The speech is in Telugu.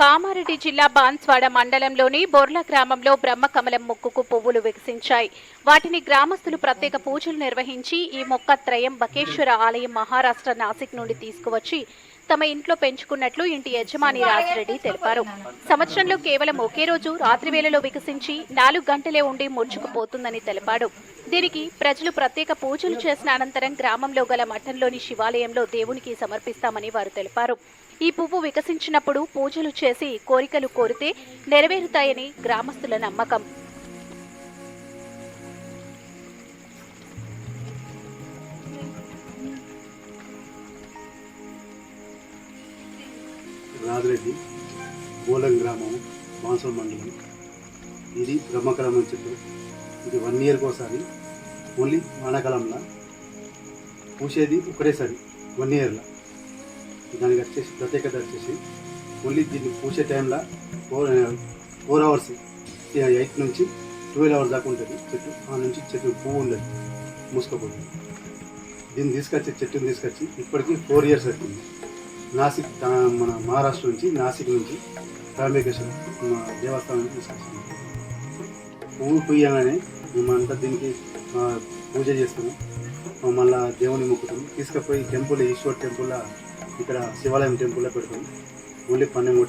కామారెడ్డి జిల్లా బాన్స్వాడ మండలంలోని బొర్ల గ్రామంలో బ్రహ్మకమలం మొక్కుకు పువ్వులు వికసించాయి. వాటిని గ్రామస్తులు ప్రత్యేక పూజలు నిర్వహించి ఈ మొక్క త్రయంబకేశ్వర ఆలయం మహారాష్ట్ర నాసిక్ నుండి తీసుకువచ్చి తమ ఇంట్లో పెంచుకున్నట్లు ఇంటి యజమాని రాజిరెడ్డి తెలిపారు. సంవత్సరంలో కేవలం ఒకే రోజు రాత్రి వేళలో వికసించి నాలుగు గంటలే ఉండి ముడుచుకుపోతుందని తెలిపాడు. దీనికి ప్రజలు ప్రత్యేక పూజలు చేసిన అనంతరం గ్రామంలో గల మఠంలోని శివాలయంలో దేవునికి సమర్పిస్తామని వారు తెలిపారు. ఈ పువ్వు వికసించినప్పుడు పూజలు చేసి కోరికలు కోరితే నెరవేరుతాయని గ్రామస్తుల నమ్మకం. రాజరెడ్డి బోలం గ్రామం బాన్సల్ మండలం. ఇది బ్రహ్మకలం చెట్టు. ఇది వన్ ఇయర్కి ఒకసారి. ఓన్లీ వానాకాలంలో. పూసేది ఒకటేసారి వన్ ఇయర్లో. దానికి వచ్చేసి ప్రత్యేకత వచ్చేసి ఓన్లీ దీన్ని పూసే టైంలో ఫోర్ ఫోర్ అవర్స్ ఎయిట్ నుంచి ట్వెల్వ్ అవర్స్ దాకా ఉంటుంది చెట్టు. ఆ నుంచి చెట్టు పువ్వు ఉండదు మూసుకుపోతుంది దీన్ని తీసుకొచ్చి చెట్టుని తీసుకొచ్చి ఇప్పటికీ ఫోర్ ఇయర్స్ అవుతుంది. నాసిక్ మన మహారాష్ట్ర నుంచి నాసిక్ నుంచి త్రయంబకేశ్వర మన దేవస్థానానికి తీసుకొచ్చాము. పువ్వు పుయ్యగానే మేమంతా దీనికి పూజ చేస్తాము. మళ్ళా దేవుని మొక్కుతాం తీసుకుపోయి టెంపుల్ ఈశ్వర్ టెంపుల్లో ఇక్కడ శివాలయం టెంపుల్లో పెడతాం ఓన్లీ పన్నెండు